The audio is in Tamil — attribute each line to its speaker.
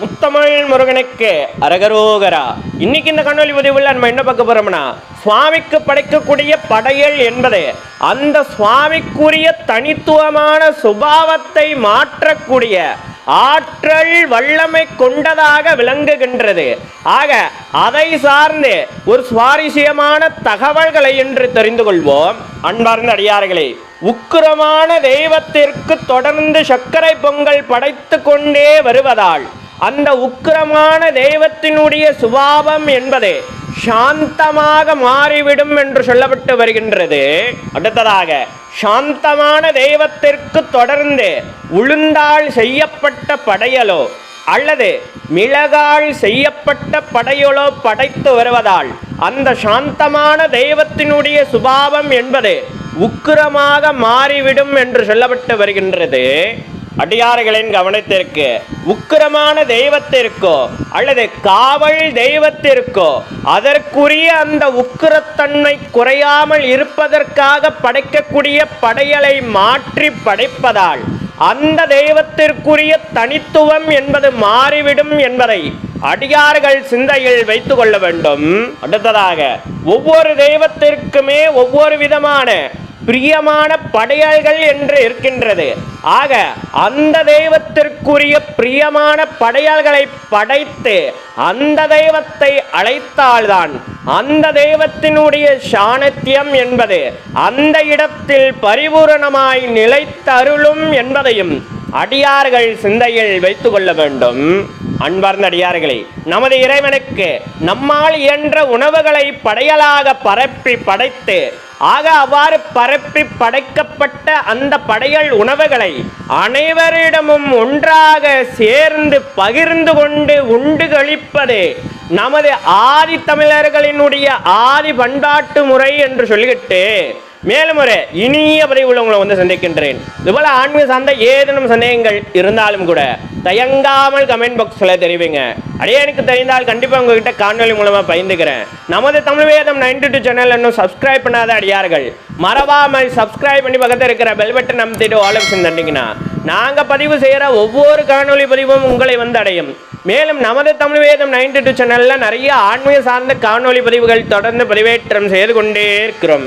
Speaker 1: முத்தமிழ் முருகனுக்கு அரகரோகரா. இன்னைக்கு இந்த கண்ணொலி உதவியில் நம்ம என்ன பார்க்க போறோம்னா சுவாமிக்கு படைக்கக்கூடிய படையல் என்பது அந்த சுவாமிக்குரிய தனித்துவமான சுபாவத்தை மாற்றக்கூடிய ஆற்றல் வல்லமை கொண்டதாக விளங்குகின்றது. ஆக அதை சார்ந்து ஒரு சுவாரஸ்யமான தகவல்களை என்று தெரிந்து கொள்வோம். அன்பார்ந்த அடியார்களே உக்கிரமான தெய்வத்திற்கு தொடர்ந்து சர்க்கரை பொங்கல் படைத்து கொண்டே வருவதால் அந்த உக்கிரமான தெய்வத்தினுடைய சுபாவம் என்பது சாந்தமாக மாறிவிடும் என்று சொல்லப்பட்டு வருகின்றது. அடுத்ததாக சாந்தமான தெய்வத்திற்கு தொடர்ந்து உளுந்தால் செய்யப்பட்ட படையலோ அல்லது மிளகால் செய்யப்பட்ட படையலோ படைத்து வருவதால் அந்த சாந்தமான தெய்வத்தினுடைய சுபாவம் என்பது உக்கிரமாக மாறிவிடும் என்று சொல்லப்பட்டு வருகின்றது. அடியார்களின் கவனத்திற்கு உக்கிரமான தெய்வத்திற்கோ அல்லது காவல் தெய்வத்திற்கோ அதற்குரிய அந்த உக்கிரத்தன்மை குறையாமல் இருப்பதற்காக படைக்கக்கூடிய படையலை மாற்றி படைப்பதால் அந்த தெய்வத்திற்குரிய தனித்துவம் என்பது மாறிவிடும் என்பதை அடியார்கள் சிந்தையில் வைத்து கொள்ள வேண்டும். அடுத்ததாக ஒவ்வொரு தெய்வத்திற்குமே ஒவ்வொரு விதமான பிரியமான படையல்கள் என்று இருக்கின்றது. ஆக அந்த தெய்வத்திற்குரிய பிரியமான படையாள்களை படைத்து அந்த தெய்வத்தை அழைத்தால்தான் அந்த தெய்வத்தினுடைய சாணத்தியம் என்பது அந்த இடத்தில் பரிபூரணமாய் நிலைத்தருளும் என்பதையும் அடியார்கள் சிந்தையில் வைத்து கொள்ள வேண்டும். அன்பார்ந்த அடியார்களே நமது இறைவனுக்கு நம்மால் இயன்ற உணவுகளை படையலாக பரப்பி படைத்து ஆக அவ்வாறு பரப்பி படைக்கப்பட்ட அந்த படையல் உணவுகளை அனைவரிடமும் ஒன்றாக சேர்ந்து பகிர்ந்து கொண்டு உண்டு கழிப்பது நமது ஆதி தமிழர்களினுடைய ஆதி பண்பாட்டு முறை என்று சொல்லிக்கிட்டு மேலும் ஒரு இனிய பதிவுள்ள உங்களை வந்து சந்திக்கின்றேன். இதுபோல ஆன்மீக சார்ந்த ஏதேனும் சந்தேகங்கள் இருந்தாலும் கூட தயங்காமல் கமெண்ட் பாக்ஸில் தெரிவிங்க. அடையே எனக்கு தெரிந்தால் கண்டிப்பாக உங்ககிட்ட காணொலி மூலமாக பயந்துக்கிறேன் நமது தமிழ் வேதம் நைன்டி டூ சேனல் இன்னும் சப்ஸ்கிரைப் பண்ணாத அடியார்கள் மறவாமல் சப்ஸ்கிரைப் பண்ணி பக்கத்தில் இருக்கிற பெல் பட்டன் அமுத்திட்டு ஆல் ஆப்ஷன் தண்டிங்கன்னா நாங்கள் பதிவு செய்கிற ஒவ்வொரு காணொலி பதிவும் உங்களை வந்து அடையும். மேலும் நமது தமிழ் வேதம் நைன்டி டூ சேனலில் நிறைய ஆன்மீக சார்ந்த காணொலி பதிவுகள் தொடர்ந்து பதிவேற்றம் செய்து கொண்டே இருக்கிறோம்.